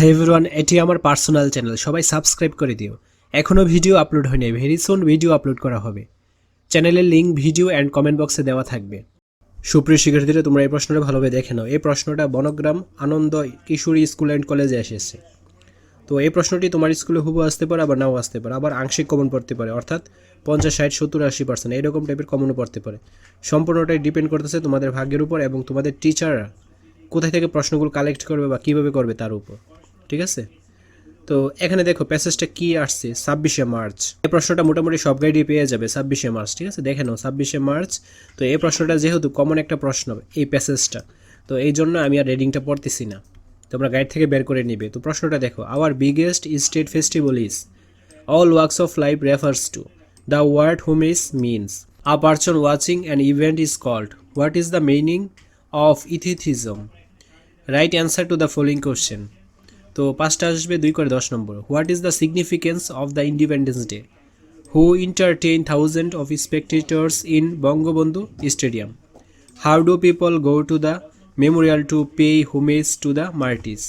High everyone এটি আমার personal channel সবাই সাবস্ক্রাইব করে দিও। এখনও ভিডিও আপলোড হয়নি ভেরি সুন ভিডিও আপলোড করা হবে। চ্যানেলের লিঙ্ক ভিডিও অ্যান্ড কমেন্ট বক্সে দেওয়া থাকবে। সুপ্রিয় শিক্ষার্থীরা, তোমরা এই প্রশ্নটা ভালোভাবে দেখে নাও। এই প্রশ্নটা বনগ্রাম আনন্দ কিশোরী স্কুল অ্যান্ড কলেজে এসেছে। তো এই প্রশ্নটি তোমার স্কুলে হুবু আসতে পারে, আবার নাও আসতে পারে, আবার আংশিক কমন পড়তে পারে, অর্থাৎ পঞ্চাশ, ষাট, সত্তর, আশি পার্সেন্ট এরকম টাইপের কমনও পড়তে পারে। সম্পূর্ণটাই ডিপেন্ড করতেছে তোমাদের ভাগ্যের উপর এবং তোমাদের টিচাররা কোথায় থেকে প্রশ্নগুলো কালেক্ট করবে বা কীভাবে করবে তার উপর। ঠিক আছে? তো এখানে দেখো প্যাসেজটা কি আসছে? ছাব্বিশে মার্চ। এই প্রশ্নটা মোটামুটি সব গাইডই পেয়ে যাবে ছাব্বিশে মার্চ, ঠিক আছে? দেখে নাও, ছাব্বিশে মার্চ। তো এই প্রশ্নটা যেহেতু কমন একটা প্রশ্ন, এই প্যাসেজটা তো এই জন্য আমি আর রেডিংটা পড়তেছি না। তোমরা গাইড থেকে বের করে নিবে। তো প্রশ্নটা দেখো our biggest state festival is all works of life refers to the word home is means a person watching an event is called what is the meaning of ইথিথিজম right answer to the following question তো পাঁচটা আসবে, দুই করে দশ number. What is the significance of the independence day who entertain thousand of spectators in Bangabandhu stadium how do people go to the memorial to pay homage to the martyrs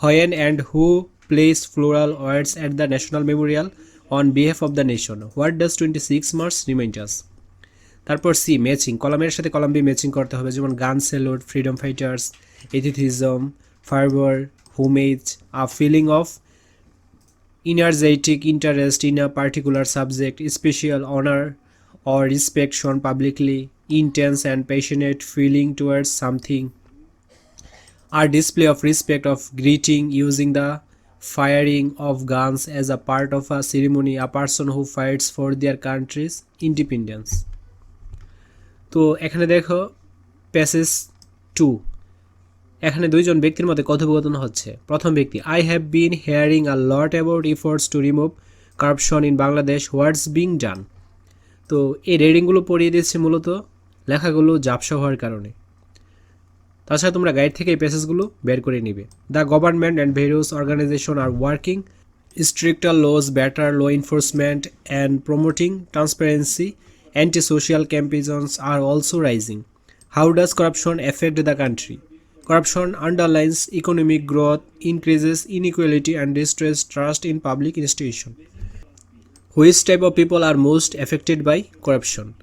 when and who places floral words at the national memorial on behalf of the nation what does twenty six March reminders তারপর C matching কলামের সাথে column B matching করতে হবে, যেমন gun salute freedom fighters এথিথিজম fervour homage a feeling of energetic interest in a particular subject, special honor or respect shown publicly, intense and passionate feeling towards something, a display of respect of greeting using the firing of guns as a part of a ceremony, a person who fights for their country's independence. তো এখানে দেখো passage two এখানে দুইজন ব্যক্তির মধ্যে কথোপকথন হচ্ছে প্রথম ব্যক্তি I have been hearing a lot about efforts to remove corruption in Bangladesh what's being done তো এই রেডিংগুলো পড়িয়ে দিচ্ছে মূলত লেখাগুলো জাপসা হওয়ার কারণে তাছাড়া তোমরা গাইড থেকে এই প্যাসেজগুলো বের করে নিবে the government and various organisation are working stricter laws, better law enforcement, and promoting transparency. Anti social campaigns are also rising. How does corruption affect the country? Corruption underlines economic growth, increases inequality, and destroys trust in public institutions. Which type of people are most affected by corruption?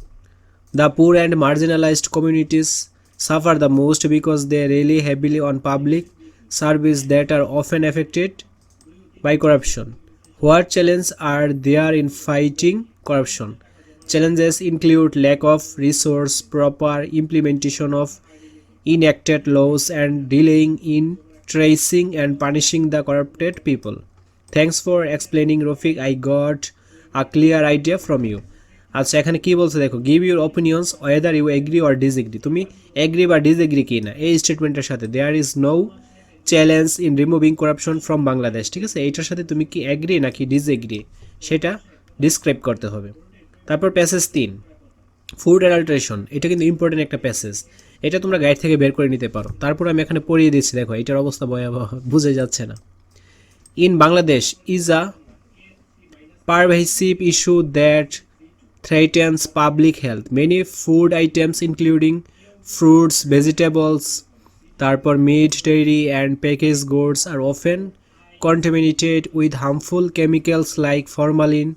The poor and marginalized communities suffer the most because they rely heavily on public service that are often affected by corruption. What challenges are there in fighting corruption? Challenges include lack of resource, proper implementation of enacted laws, and delaying in tracing and punishing the corrupted people. Thanks for explaining, Rafiq. I got a clear idea from you. আচ্ছা এখানে কি বলছে দেখো give your opinions whether you agree or disagree তুমি agree বা disagree কি না? এই স্টেটমেন্টের সাথে there is no challenge in removing corruption from Bangladesh ঠিক আছে? এইটার সাথে তুমি কি অ্যাগ্রি নাকি ডিসএগ্রি সেটা ডিসক্রাইব করতে হবে। তারপর প্যাসেজ তিন ফুড অ্যাডাল্ট্রেশন এটা কিন্তু ইম্পর্টেন্ট একটা প্যাসেজ এটা তোমরা গাইড থেকে বের করে নিতে পারো। তারপর আমি এখানে পড়িয়ে দিচ্ছি, দেখো, এটার অবস্থা ভয়াবহ, বুঝে যাচ্ছে না। In Bangladesh is a pervasive issue that threatens public health. Many food items including fruits, vegetables, তারপর meat dairy and package goods are often contaminated with harmful chemicals like formalin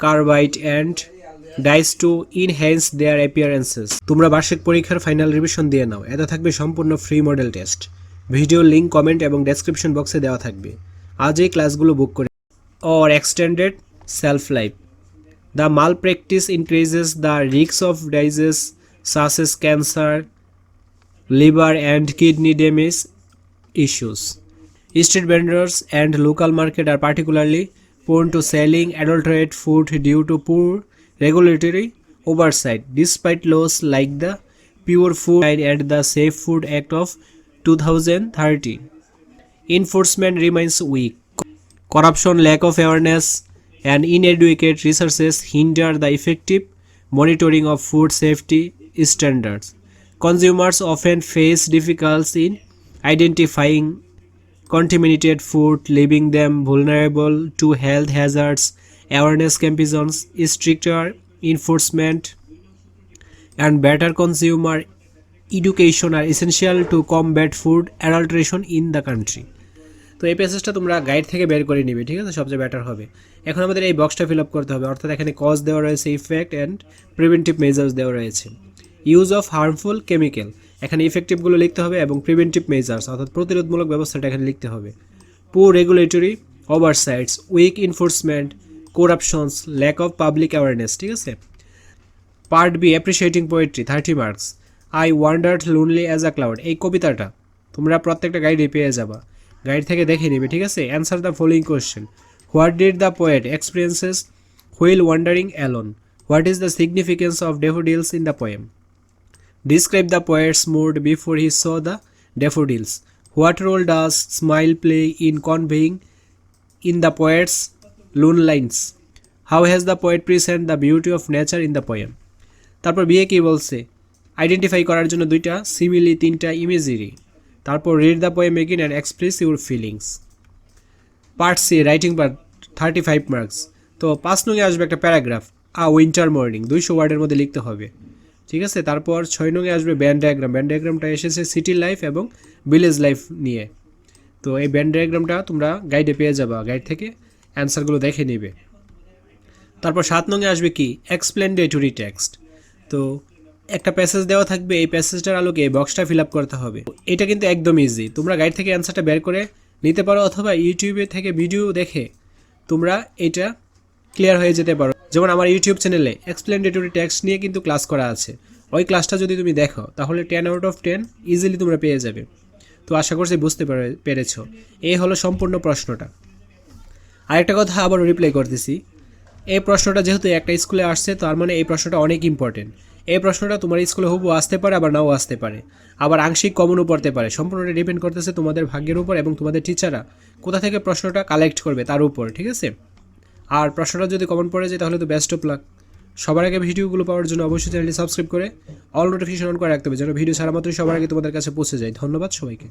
carbide and dyes to enhance their appearances তোমরা বার্ষিক পরীক্ষার final revision দিয়ে নাও। এতে থাকবে সম্পূর্ণ free model test video link comment এবং description বক্সে দেওয়া থাকবে। আজ এই ক্লাসগুলো বুক করে or extended shelf life the malpractice increases the রিক্স of diseases such as cancer liver and kidney damage issues street vendors and local market are particularly prone to selling adulterate food due to poor regulatory oversight, despite laws like the Pure Food and the Safe Food Act of 2013. Enforcement remains weak. Corruption, lack of awareness, and inadequate resources hinder the effective monitoring of food safety standards. Consumers often face difficulties in identifying contaminated food, leaving them vulnerable to health hazards. Awareness campaigns, stricter enforcement, and better consumer education are essential to combat food adulteration in the country তো এই প্যাসেজটা তোমরা guide থেকে বের করে নিবে ঠিক আছে? সবচেয়ে বেটার হবে। এখন আমাদের এই বক্সটা ফিল আপ করতে হবে। অর্থাৎ এখানে কজ দেওয়া রয়েছে ইফেক্ট অ্যান্ড প্রিভেন্টিভ মেজার্স দেওয়া রয়েছে। ইউজ অফ হার্মফুল কেমিক্যাল এখানে ইফেক্টিভগুলো লিখতে হবে এবং প্রিভেন্টিভ মেজার্স অর্থাৎ প্রতিরোধমূলক ব্যবস্থাটা এখানে লিখতে হবে। Poor regulatory oversights weak enforcement corruptions lack of public awareness ঠিক আছে? Part B appreciating poetry thirty marks I wandered lonely as a cloud এই কবিতাটা তোমরা প্রত্যেকটা গাইডে পেয়ে যাবা। গাইড থেকে দেখে নিবে, ঠিক আছে? Answer the following question what did the poet experiences while wandering alone what is the significance of daffodils in the poem Describe the poet's mood before he saw the daffodils. What role does smile play in conveying in the poet's lone lines? How has the poet present the beauty of nature in the poem তারপর বিয়ে কি বলছে? Identify করার জন্য দুইটা simile তিনটা imagery তারপর read the poem again and express your feelings part C writing part thirty five marks তো পাঁচ নঙে আসবে একটা প্যারাগ্রাফ আ উইন্টার মর্নিং দুইশো ওয়ার্ডের মধ্যে লিখতে হবে। ঠিক আছে? তারপর ছয় নঙে আসবে ব্যান্ড ডায়াগ্রাম ব্যান্ড ডায়াগ্রামটা এসেছে সিটি লাইফ এবং ভিলেজ লাইফ নিয়ে। তো এই ব্যান্ড ডায়াগ্রামটা তোমরা গাইডে পেয়ে যাবা গাইড থেকে। অ্যান্সারগুলো দেখে নেবে। তারপর সাত নঙে আসবে কি? এক্সপ্লেন্ডেটরি টেক্সট তো একটা প্যাসেজ দেওয়া থাকবে, এই প্যাসেজটার আলোকে বক্সটা ফিল আপ করতে হবে। এটা কিন্তু একদম ইজি তোমরা গাইড থেকে অ্যান্সারটা বের করে নিতে পারো অথবা ইউটিউবে থেকে ভিডিও দেখে তোমরা এটা ক্লিয়ার হয়ে যেতে পারো। যেমন আমার ইউটিউব চ্যানেলে এক্সপ্লেনেটরি টেক্সট নিয়ে কিন্তু ক্লাস করা আছে। ওই ক্লাসটা যদি তুমি দেখো, তাহলে ten out of ten easily তোমরা পেয়ে যাবে। তো আশা করছি বুঝতে পেরে- পেরেছ। এই হলো সম্পূর্ণ প্রশ্নটা। আরেকটা কথা আবারও রিপ্লাই করতেছি। এই প্রশ্নটা যেহেতু একটা স্কুলে আসছে, তার মানে এই প্রশ্নটা অনেক ইম্পর্টেন্ট এই প্রশ্নটা তোমার স্কুলে হুবু আসতে পারে, আবার নাও আসতে পারে। আবার আংশিক কমনও পড়তে পারে। সম্পূর্ণটা ডিপেন্ড করতেছে তোমাদের ভাগ্যের উপর এবং তোমাদের টিচাররা কোথা থেকে প্রশ্নটা কালেক্ট করবে তার উপর, ঠিক আছে? আর প্রশ্নটা যদি কমন পড়ে যায়, তাহলে তো বেস্ট অফ লাক সবার আগে ভিডিওগুলো পাওয়ার জন্য অবশ্যই চ্যানেলটি সাবস্ক্রাইব করে অল নোটিফিকেশন অন করে রাখতে হবে, যেন ভিডিও ছাড়া মাত্রই সবার আগে তোমাদের কাছে পৌঁছে যায়। ধন্যবাদ সবাইকে।